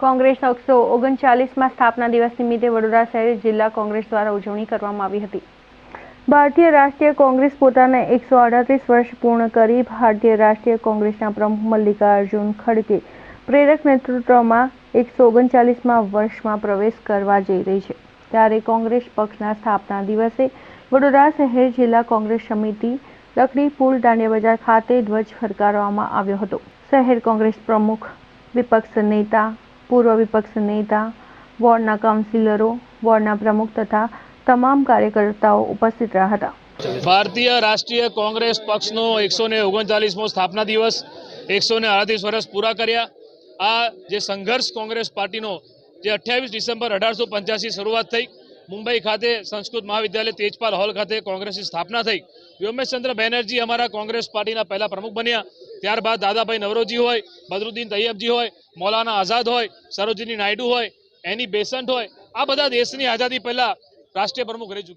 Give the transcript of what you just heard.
કોંગ્રેસ એકસો ઓગણચાલીસમાં સ્થાપના દિવસ નિમિત્તે વડોદરા શહેર જિલ્લા કોંગ્રેસ દ્વારા ઉજવણી કરવામાં આવી હતી. ભારતીય રાષ્ટ્રીય કોંગ્રેસ પોતાના એકસો અડત્રીસ વર્ષ પૂર્ણ કરી ભારતીય રાષ્ટ્રીય કોંગ્રેસના પ્રમુખ મલ્લિકાર્જુન ખડગે પ્રેરક નેતૃત્વમાં એકસો ઓગણચાલીસમાં વર્ષમાં પ્રવેશ કરવા જઈ રહી છે. ત્યારે કોંગ્રેસ પક્ષના સ્થાપના દિવસે વડોદરા શહેર જિલ્લા કોંગ્રેસ સમિતિ લકડી પુલ દાંડિયા બજાર ખાતે ધ્વજ ફરકારવામાં આવ્યો હતો. શહેર કોંગ્રેસ પ્રમુખ વિપક્ષ નેતા પૂર્વ વિપક્ષ નેતા વોર્ડના કાઉન્સિલરો વોર્ડના પ્રમુખ તથા તમામ કાર્યકર્તાઓ ઉપસ્થિત રહ્યા હતા. ભારતીય રાષ્ટ્રીય કોંગ્રેસ પક્ષનો એકસો ને ઓગણચાલીસમો સ્થાપના દિવસ, એકસો ને આડત્રીસ વર્ષ પૂરા કર્યા. આ જે સંઘર્ષ કોંગ્રેસ પાર્ટીનો જે અઠ્યાવીસ ડિસેમ્બર અઢારસો પંચ્યાસી શરૂઆત થઈ મુંબઈ ખાતે સંસ્કૃત મહાવિદ્યાલય તેજપાલ હોલ ખાતે કોંગ્રેસની સ્થાપના થઈ. વ્યોમેશચંદ્ર બેનર્જી અમારા કોંગ્રેસ પાર્ટીના પહેલા પ્રમુખ બન્યા. ત્યારબાદ દાદાભાઈ નવરોજી હોય, બદરુદ્દીન તૈયબજી હોય, મૌલાના આઝાદ હોય, સરોજિની નાયડુ હોય, એની બેસન્ટ હોય. આ બધા દેશની આઝાદી પહેલા રાષ્ટ્રીય પ્રમુખ રહી ચૂક્યા